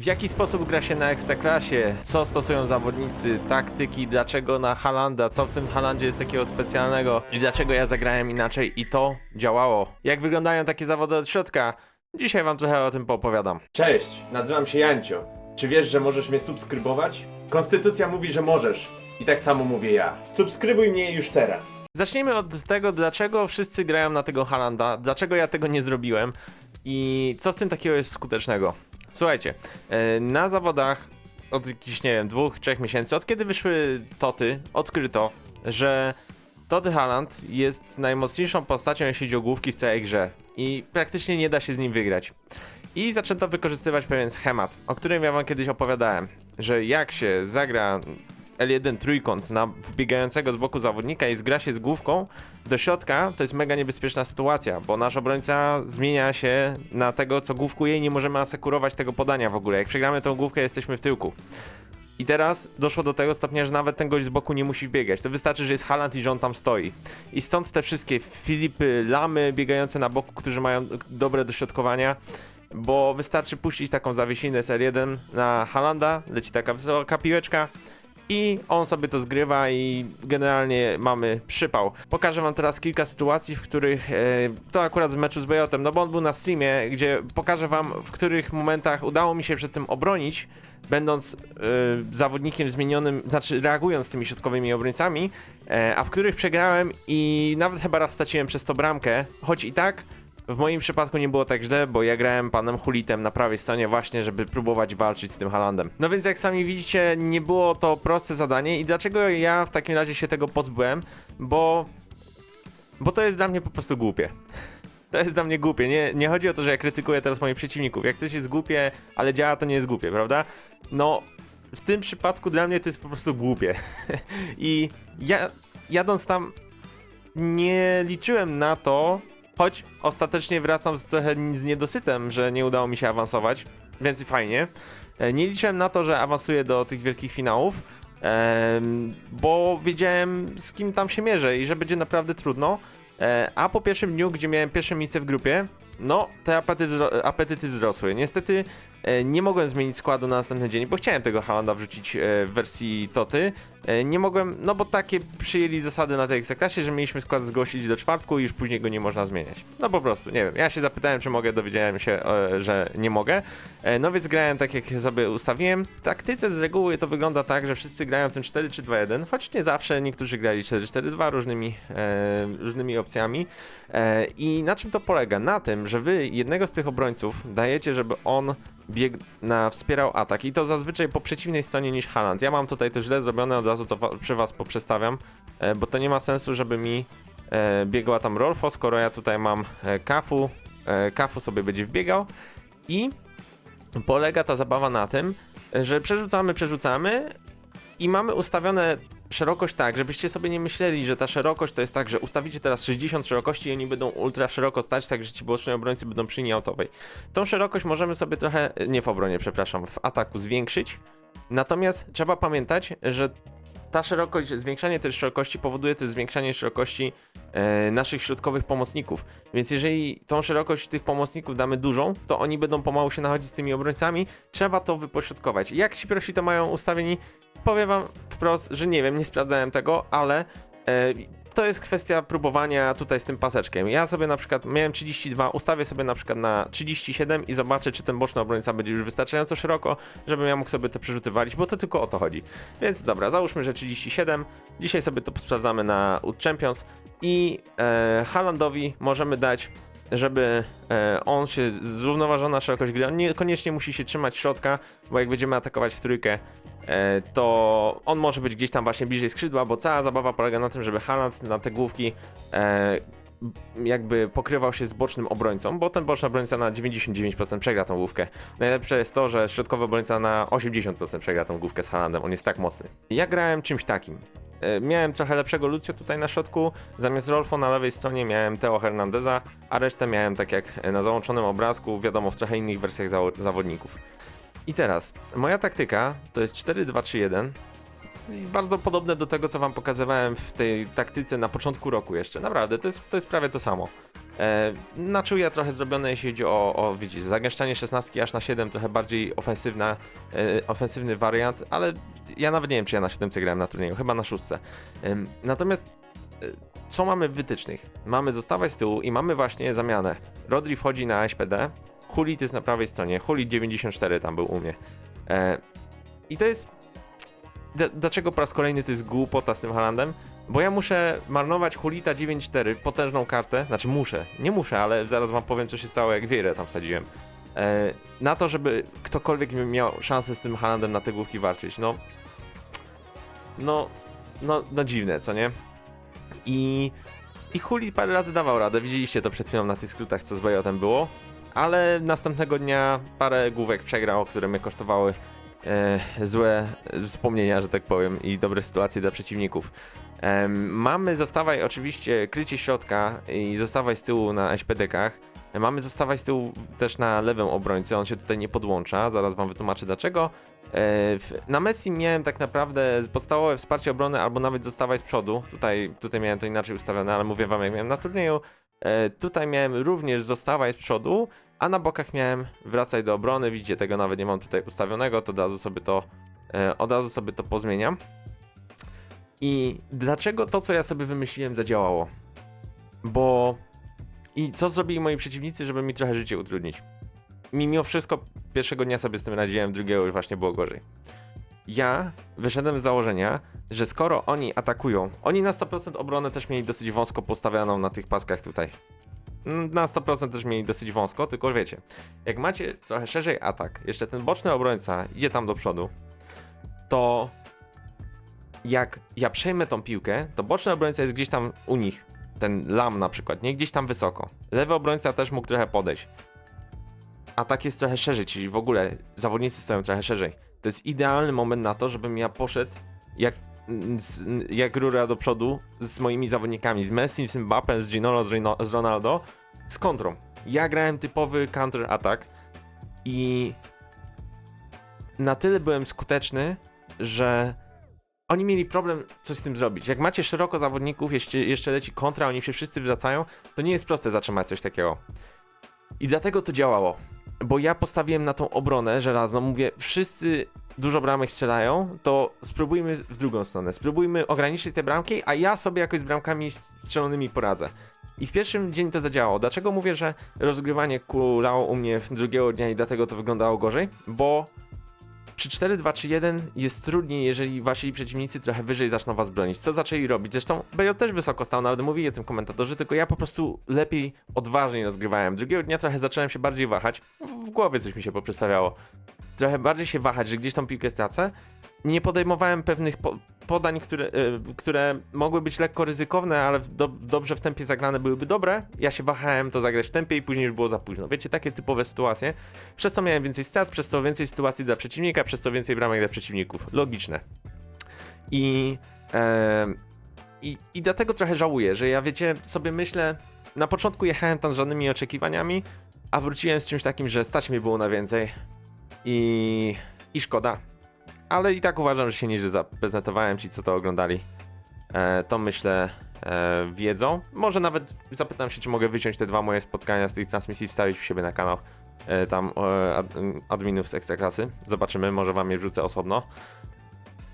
W jaki sposób gra się na Ekstraklasie? Co stosują zawodnicy? Taktyki? Dlaczego na Halanda? Co w tym Halandzie jest takiego specjalnego? I dlaczego ja zagrałem inaczej i to działało? Jak wyglądają takie zawody od środka? Dzisiaj wam trochę o tym poopowiadam. Cześć, nazywam się Jancio. Czy wiesz, że możesz mnie subskrybować? Konstytucja mówi, że możesz. I tak samo mówię ja. Subskrybuj mnie już teraz. Zacznijmy od tego, dlaczego wszyscy grają na tego Halanda, dlaczego ja tego nie zrobiłem i co w tym takiego jest skutecznego. Słuchajcie, e, na zawodach od jakichś, nie wiem, dwóch, trzech miesięcy, od kiedy wyszły Toty, odkryto, że Toty Haaland jest najmocniejszą postacią, jeśli chodzi o główki w całej grze i praktycznie nie da się z nim wygrać. I zaczęto wykorzystywać pewien schemat, o którym ja wam kiedyś opowiadałem, że jak się zagra L1 trójkąt na wbiegającego z boku zawodnika i zgra się z główką do środka, to jest mega niebezpieczna sytuacja, bo nasz obrońca zmienia się na tego, co główkuje i nie możemy asekurować tego podania w ogóle. Jak przegramy tą główkę, jesteśmy w tyłku. I teraz doszło do tego stopnia, że nawet ten gość z boku nie musi biegać. To wystarczy, że jest Haaland i że on tam stoi. I stąd te wszystkie Filipy, Lamy biegające na boku, którzy mają dobre dośrodkowania, bo wystarczy puścić taką zawiesinę z R1 na Halanda, leci taka wysoka piłeczka, i on sobie to zgrywa i generalnie mamy przypał. Pokażę wam teraz kilka sytuacji, w których e, to akurat z meczu z Bejotem, no bo on był na streamie, gdzie pokażę wam w których momentach udało mi się przed tym obronić, będąc e, zawodnikiem zmienionym, znaczy reagując tymi środkowymi obrońcami, e, a w których przegrałem i nawet chyba raz straciłem przez to bramkę, choć i tak w moim przypadku nie było tak źle, bo ja grałem panem Hulitem na prawej stronie właśnie, żeby próbować walczyć z tym Halandem. No więc jak sami widzicie, nie było to proste zadanie i dlaczego ja w takim razie się tego pozbyłem? Bo... Bo to jest dla mnie po prostu głupie. To jest dla mnie głupie. Nie, nie chodzi o to, że ja krytykuję teraz moich przeciwników. Jak coś jest głupie, ale działa, to nie jest głupie, prawda? No, w tym przypadku dla mnie to jest po prostu głupie. I ja jadąc tam nie liczyłem na to, choć ostatecznie wracam z trochę z niedosytem, że nie udało mi się awansować, więc fajnie. E, Nie liczyłem na to, że awansuję do tych wielkich finałów, bo wiedziałem z kim tam się mierzę i że będzie naprawdę trudno. E, A po pierwszym dniu, gdzie miałem pierwsze miejsce w grupie, no, te apetyty, apetyty wzrosły. Niestety nie mogłem zmienić składu na następny dzień, bo chciałem tego Halanda wrzucić e, w wersji Toty. E, Nie mogłem, no bo takie przyjęli zasady na tej ekstraklasie, że mieliśmy skład zgłosić do czwartku i już później go nie można zmieniać. No po prostu, nie wiem. Ja się zapytałem, czy mogę, dowiedziałem się, e, że nie mogę. E, No więc grałem tak, jak sobie ustawiłem. W taktyce z reguły to wygląda tak, że wszyscy grają w tym 4-3-2-1, choć nie zawsze niektórzy grali 4-4-2 różnymi, e, różnymi opcjami. E, I na czym to polega? Na tym, że wy jednego z tych obrońców dajecie, żeby on biegł na wspierał atak i to zazwyczaj po przeciwnej stronie niż Haaland. Ja mam tutaj to źle zrobione, od razu to wa- przy was poprzestawiam, e, bo to nie ma sensu, żeby mi e, biegła tam Rolfo, skoro ja tutaj mam e, Kafu, e, Kafu sobie będzie wbiegał i polega ta zabawa na tym, że przerzucamy, przerzucamy i mamy ustawione szerokość tak, żebyście sobie nie myśleli, że ta szerokość to jest tak, że ustawicie teraz 60 szerokości i oni będą ultra szeroko stać, tak że ci boczni obrońcy będą przy linii autowej. Tą szerokość możemy sobie trochę, nie w obronie, przepraszam, w ataku zwiększyć. Natomiast trzeba pamiętać, że ta szerokość, zwiększanie tej szerokości powoduje też zwiększanie szerokości e, naszych środkowych pomocników. Więc jeżeli tą szerokość tych pomocników damy dużą, to oni będą pomału się nachodzić z tymi obrońcami. Trzeba to wypośrodkować. Jak ci prosi to mają ustawieni? Powiem wam wprost, że nie wiem, nie sprawdzałem tego, ale e, to jest kwestia próbowania tutaj z tym paseczkiem. Ja sobie na przykład miałem 32, ustawię sobie na przykład na 37 i zobaczę, czy ten boczny obrońca będzie już wystarczająco szeroko, żebym ja mógł sobie to przerzuty walić, bo to tylko o to chodzi. Więc dobra, załóżmy, że 37. Dzisiaj sobie to sprawdzamy na Champions i e, Haalandowi możemy dać żeby e, on się zrównoważona szerokość gry, on niekoniecznie musi się trzymać środka, bo jak będziemy atakować w trójkę, e, to on może być gdzieś tam właśnie bliżej skrzydła, bo cała zabawa polega na tym, żeby Haaland na te główki e, jakby pokrywał się z bocznym obrońcą, bo ten boczny obrońca na 99% przegra tą główkę. Najlepsze jest to, że środkowy obrońca na 80% przegra tą główkę z Haalandem, on jest tak mocny. Ja grałem czymś takim. E, Miałem trochę lepszego Lucio tutaj na środku, zamiast Rolfo na lewej stronie miałem Teo Hernandeza, a resztę miałem tak jak na załączonym obrazku, wiadomo w trochę innych wersjach zawo- zawodników. I teraz, moja taktyka to jest 4-2-3-1, i bardzo podobne do tego, co wam pokazywałem w tej taktyce na początku roku jeszcze. Naprawdę, to jest, to jest prawie to samo. E, na czuja trochę zrobione, jeśli chodzi o, o widzisz, zagęszczanie 16 aż na 7, trochę bardziej ofensywna, e, ofensywny wariant, ale ja nawet nie wiem, czy ja na 7 grałem na turnieju, chyba na 6. Em, natomiast e, co mamy w wytycznych? Mamy zostawać z tyłu i mamy właśnie zamianę. Rodri wchodzi na SPD, Hulit jest na prawej stronie, Hulit 94 tam był u mnie. E, I to jest... Dlaczego po raz kolejny to jest głupota z tym Halandem? Bo ja muszę marnować Hulita 9-4, potężną kartę, znaczy muszę, nie muszę, ale zaraz wam powiem co się stało jak wiele tam wsadziłem. E, na to, żeby ktokolwiek miał szansę z tym Halandem na te główki walczyć, no... No... No, no dziwne, co nie? I... I Hulit parę razy dawał radę, widzieliście to przed chwilą na tych skrótach, co z Bajotem było. Ale następnego dnia parę główek przegrał, które mnie kosztowały e, złe wspomnienia, że tak powiem, i dobre sytuacje dla przeciwników. Em, mamy zostawaj oczywiście krycie środka i zostawaj z tyłu na SPD-kach. E, Mamy zostawać z tyłu też na lewym obrońcy, on się tutaj nie podłącza, zaraz wam wytłumaczę dlaczego. E, Na Messi miałem tak naprawdę podstawowe wsparcie obrony albo nawet zostawać z przodu. Tutaj, tutaj miałem to inaczej ustawione, ale mówię wam jak miałem na turnieju. E, Tutaj miałem również zostawać z przodu, a na bokach miałem wracaj do obrony. Widzicie, tego nawet nie mam tutaj ustawionego, to od razu sobie to, e, od razu sobie to pozmieniam. I dlaczego to, co ja sobie wymyśliłem, zadziałało? Bo. I co zrobili moi przeciwnicy, żeby mi trochę życie utrudnić? Mimo wszystko, pierwszego dnia sobie z tym radziłem, drugiego już właśnie było gorzej. Ja wyszedłem z założenia, że skoro oni atakują, oni na 100% obronę też mieli dosyć wąsko postawioną na tych paskach tutaj. Na 100% też mieli dosyć wąsko, tylko wiecie, jak macie trochę szerzej atak, jeszcze ten boczny obrońca idzie tam do przodu, to jak ja przejmę tą piłkę, to boczny obrońca jest gdzieś tam u nich. Ten lam na przykład, nie gdzieś tam wysoko. Lewy obrońca też mógł trochę podejść. Atak jest trochę szerzej, czyli w ogóle zawodnicy stoją trochę szerzej. To jest idealny moment na to, żebym ja poszedł jak, jak rura do przodu z moimi zawodnikami, z Messi, z Mbappé, z Ginolo, z, Ronaldo, z kontrą. Ja grałem typowy counter attack i na tyle byłem skuteczny, że oni mieli problem coś z tym zrobić. Jak macie szeroko zawodników, jeszcze, jeszcze leci kontra, oni się wszyscy wracają, to nie jest proste zatrzymać coś takiego. I dlatego to działało. Bo ja postawiłem na tą obronę żelazną, mówię, wszyscy dużo bramek strzelają, to spróbujmy w drugą stronę. Spróbujmy ograniczyć te bramki, a ja sobie jakoś z bramkami strzelonymi poradzę. I w pierwszym dzień to zadziałało. Dlaczego mówię, że rozgrywanie kulało u mnie drugiego dnia i dlatego to wyglądało gorzej? Bo przy 4-2-3-1 jest trudniej, jeżeli wasi przeciwnicy trochę wyżej zaczną was bronić. Co zaczęli robić? Zresztą BJ też wysoko stał, nawet mówili o tym komentatorzy, tylko ja po prostu lepiej, odważniej rozgrywałem. Drugiego dnia trochę zacząłem się bardziej wahać. W głowie coś mi się poprzestawiało. Trochę bardziej się wahać, że gdzieś tą piłkę stracę. Nie podejmowałem pewnych po podań, które, y, które mogły być lekko ryzykowne, ale do dobrze w tempie zagrane byłyby dobre. Ja się wahałem to zagrać w tempie i później już było za późno. Wiecie, takie typowe sytuacje. Przez to miałem więcej strat, przez to więcej sytuacji dla przeciwnika, przez to więcej bramek dla przeciwników. Logiczne. I, em, i, I dlatego trochę żałuję, że ja wiecie, sobie myślę, na początku jechałem tam z żadnymi oczekiwaniami, a wróciłem z czymś takim, że stać mi było na więcej. I, i szkoda. Ale i tak uważam, że się nieźle zaprezentowałem ci, co to oglądali. E, to myślę e, wiedzą. Może nawet zapytam się, czy mogę wyciąć te dwa moje spotkania z tej transmisji, wstawić u siebie na kanał. E, tam e, ad, adminów z Ekstraklasy. Zobaczymy, może wam je wrzucę osobno.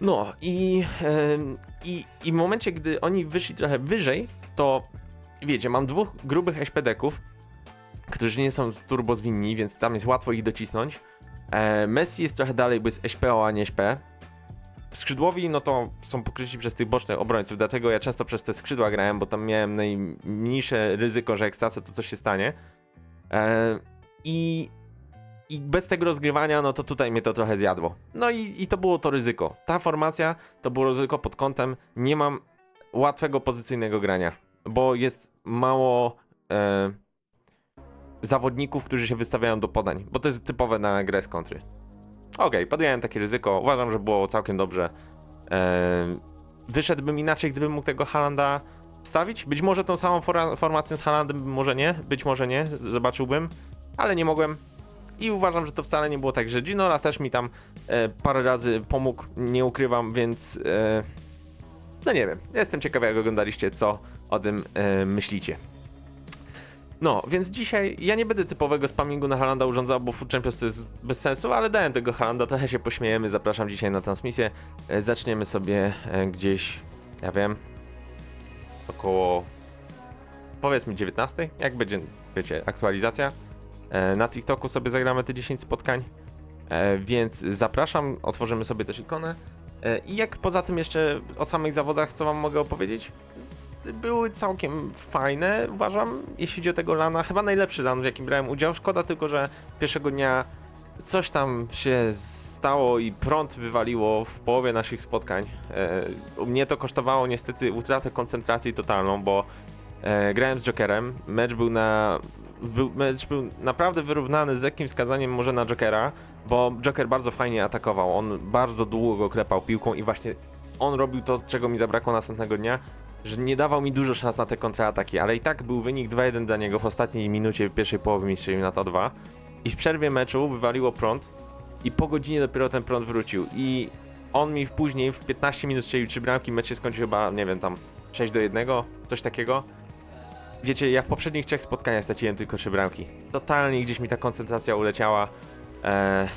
No i, em, i, i w momencie, gdy oni wyszli trochę wyżej, to wiecie, mam dwóch grubych SPD-ków, którzy nie są turbo zwinni, więc tam jest łatwo ich docisnąć. E, Messi jest trochę dalej, bo jest SPO, a nie SP. Skrzydłowi, no to są pokryci przez tych bocznych obrońców, dlatego ja często przez te skrzydła grałem, bo tam miałem najmniejsze ryzyko, że jak stracę, to coś się stanie. E, I i bez tego rozgrywania, no to tutaj mnie to trochę zjadło. No i, i to było to ryzyko. Ta formacja to było ryzyko pod kątem nie mam łatwego pozycyjnego grania, bo jest mało e, zawodników, którzy się wystawiają do podań, bo to jest typowe na grę z kontry. Okej, podjąłem takie ryzyko, uważam, że było całkiem dobrze. E, wyszedłbym inaczej, gdybym mógł tego Halanda wstawić. Być może tą samą fora- formacją z Halandem, może nie, być może nie, zobaczyłbym, ale nie mogłem. I uważam, że to wcale nie było tak, że Ginola też mi tam e, parę razy pomógł, nie ukrywam, więc e, no nie wiem. Jestem ciekawy, jak oglądaliście, co o tym e, myślicie. No, więc dzisiaj ja nie będę typowego spamingu na Halanda urządzał, bo Food Champions to jest bez sensu, ale dałem tego Halanda, trochę się pośmiejemy, zapraszam dzisiaj na transmisję. E, Zaczniemy sobie e, gdzieś, ja wiem, około powiedzmy 19, jak będzie, wiecie, aktualizacja. E, Na TikToku sobie zagramy te 10 spotkań, więc zapraszam, otworzymy sobie też ikonę. I jak poza tym jeszcze o samych zawodach, co wam mogę opowiedzieć? Były całkiem fajne, uważam, jeśli chodzi o tego lana. Chyba najlepszy lan, w jakim brałem udział. Szkoda tylko, że pierwszego dnia coś tam się stało i prąd wywaliło w połowie naszych spotkań. E, mnie to kosztowało niestety utratę koncentracji totalną, bo e, grałem z Jokerem. Mecz był na. Był, mecz był naprawdę wyrównany z lekkim wskazaniem może na Jokera, bo Joker bardzo fajnie atakował. On bardzo długo klepał piłką i właśnie on robił to, czego mi zabrakło następnego dnia, że nie dawał mi dużo szans na te kontrataki, ale i tak był wynik 2-1 dla niego w ostatniej minucie pierwszej połowy mi strzelił na to 2 i w przerwie meczu wywaliło prąd i po godzinie dopiero ten prąd wrócił i on mi później w 15 minut strzelił 3 bramki, mecz się skończył chyba, nie wiem, tam 6 do 1, coś takiego. Wiecie, ja w poprzednich trzech spotkaniach straciłem tylko 3 bramki. Totalnie gdzieś mi ta koncentracja uleciała. Eee,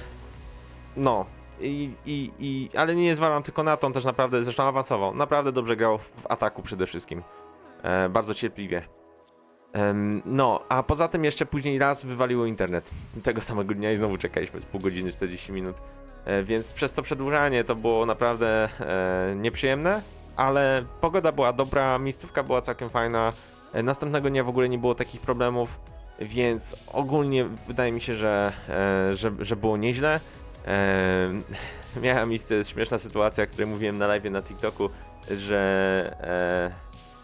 no, i, i, i, ale nie zwalam tylko na to, on też naprawdę, zresztą awansował. Naprawdę dobrze grał w ataku przede wszystkim. E, bardzo cierpliwie. No, a poza tym jeszcze później raz wywaliło internet. Tego samego dnia i znowu czekaliśmy z pół godziny, 40 minut. E, więc przez to przedłużanie to było naprawdę e, nieprzyjemne, ale pogoda była dobra, miejscówka była całkiem fajna. E, następnego dnia w ogóle nie było takich problemów, więc ogólnie wydaje mi się, że, e, że, że było nieźle. E, miała miejsce śmieszna sytuacja, o której mówiłem na live na TikToku, że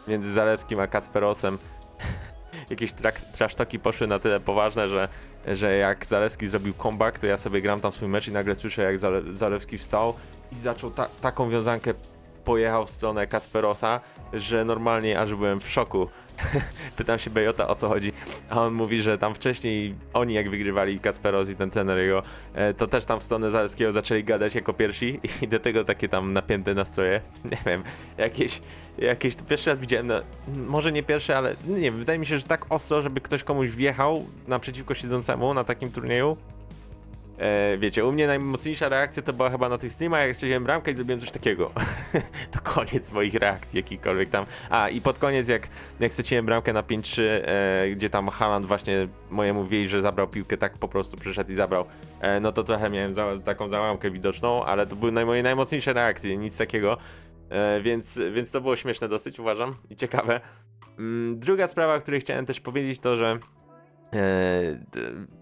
e, między Zalewskim a Kacperosem jakieś trasztoki poszły na tyle poważne, że, że jak Zalewski zrobił comeback, to ja sobie gram tam swój mecz i nagle słyszę jak Zale- Zalewski wstał i zaczął ta- taką wiązankę pojechał w stronę Kacperosa, że normalnie aż byłem w szoku. Pytam się Bejota o co chodzi, a on mówi, że tam wcześniej oni jak wygrywali Kacperos i ten trener jego, e, to też tam w stronę Zalewskiego zaczęli gadać jako pierwsi i do tego takie tam napięte nastroje. Nie wiem, jakieś, jakieś to pierwszy raz widziałem, no, może nie pierwszy, ale nie wiem, wydaje mi się, że tak ostro, żeby ktoś komuś wjechał naprzeciwko siedzącemu na takim turnieju. E, wiecie, u mnie najmocniejsza reakcja to była chyba na tych streamach, jak strzeliłem bramkę i zrobiłem coś takiego. to koniec moich reakcji, jakikolwiek tam. A, i pod koniec, jak, jak straciłem bramkę na 5-3, e, gdzie tam Haaland właśnie mojemu że zabrał piłkę, tak po prostu przyszedł i zabrał, e, no to trochę miałem za, taką załamkę widoczną, ale to były naj, moje najmocniejsze reakcje, nic takiego. E, więc, więc to było śmieszne dosyć, uważam, i ciekawe. Mm, druga sprawa, o której chciałem też powiedzieć, to że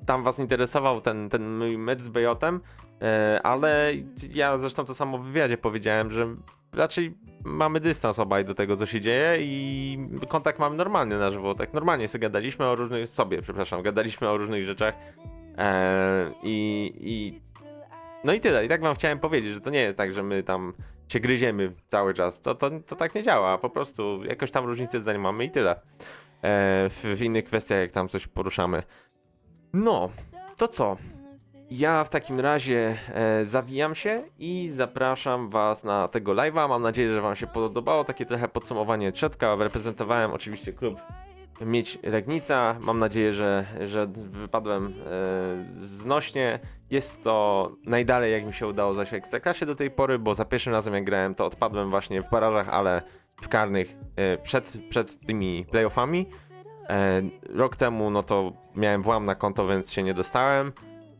tam was interesował ten, ten mój mecz z Bejotem, e, ale ja zresztą to samo w wywiadzie powiedziałem, że raczej mamy dystans obaj do tego, co się dzieje i kontakt mamy normalny na żywo, tak normalnie sobie gadaliśmy o różnych, sobie, przepraszam, gadaliśmy o różnych rzeczach e, i, i no i tyle, i tak wam chciałem powiedzieć, że to nie jest tak, że my tam się gryziemy cały czas, to, to, to tak nie działa, po prostu jakoś tam różnicę zdań mamy i tyle. E, w, w innych kwestiach, jak tam coś poruszamy. No, to co? Ja w takim razie e, zawijam się i zapraszam Was na tego live'a. Mam nadzieję, że Wam się podobało. Takie trochę podsumowanie trzetka. Reprezentowałem oczywiście klub Mieć Legnica. Mam nadzieję, że, że wypadłem e, znośnie. Jest to najdalej, jak mi się udało zajść w Ekstraklasie do tej pory, bo za pierwszym razem jak grałem, to odpadłem właśnie w barażach, ale w karnych e, przed, przed tymi playoffami. E, rok temu, no to miałem włam na konto, więc się nie dostałem,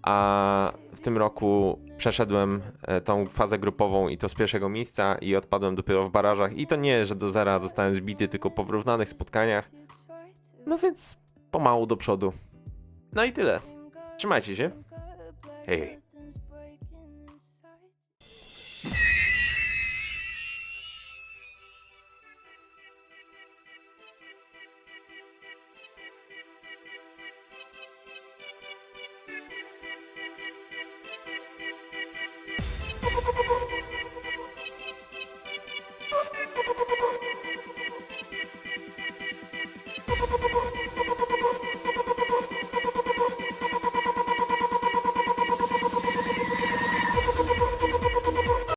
a w tym roku przeszedłem e, tą fazę grupową i to z pierwszego miejsca i odpadłem dopiero w barażach. I to nie, że do zera zostałem zbity, tylko po wyrównanych spotkaniach. No więc pomału do przodu. No i tyle. Trzymajcie się. Hej, hej.